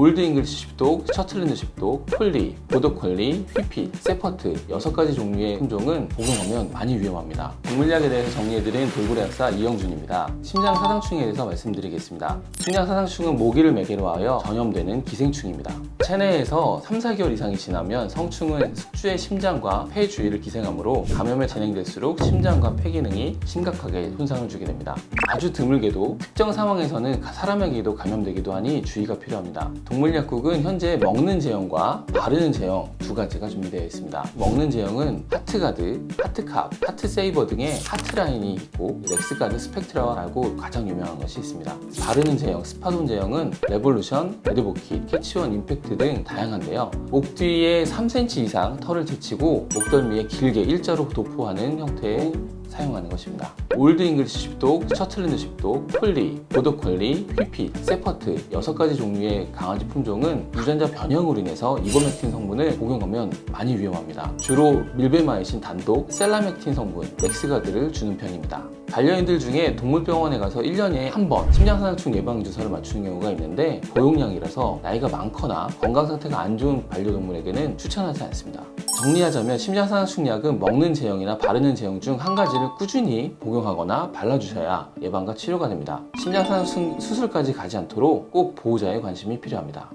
올드 잉글리시 십독, 셔틀랜드 십독, 폴리, 보더콜리, 휘피, 세퍼트 6가지 종류의 품종은 복용하면 많이 위험합니다. 동물약에 대해서 정리해드린 돌고래 약사 이영준입니다. 심장 사상충에 대해서 말씀드리겠습니다. 심장 사상충은 모기를 매개로 하여 전염되는 기생충입니다. 체내에서 3, 4개월 이상이 지나면 성충은 숙주의 심장과 폐 주위를 기생하므로 감염이 진행될수록 심장과 폐 기능이 심각하게 손상을 주게 됩니다. 아주 드물게도 특정 상황에서는 사람에게도 감염되기도 하니 주의가 필요합니다. 동물약국은 현재 먹는 제형과 바르는 제형 두 가지가 준비되어 있습니다. 먹는 제형은 하트가드, 하트캅, 하트세이버 등의 하트라인이 있고 렉스가드 스펙트라라고 가장 유명한 것이 있습니다. 바르는 제형, 스파돈 제형은 레볼루션, 레드보킷, 캐치원 임팩트 등 다양한데요. 목 뒤에 3cm 이상 털을 제치고 목덜미에 길게 일자로 도포하는 형태의 사용하는 것입니다. 올드 잉글리시 십독, 셔틀랜드 십독, 폴리, 보더콜리, 휘피, 세퍼트 6가지 종류의 강아지 품종은 유전자 변형으로 인해서 이버맥틴 성분을 복용하면 많이 위험합니다. 주로 밀베마이신 단독, 셀라맥틴 성분, 렉스가드를 주는 편입니다. 반려인들 중에 동물병원에 가서 1년에 한 번 심장사상충 예방주사를 맞추는 경우가 있는데 고용량이라서 나이가 많거나 건강 상태가 안 좋은 반려동물에게는 추천하지 않습니다. 정리하자면 심장사상충 약은 먹는 제형이나 바르는 제형 중 한 가지를 꾸준히 복용하거나 발라주셔야 예방과 치료가 됩니다. 심장사상충 수술까지 가지 않도록 꼭 보호자의 관심이 필요합니다.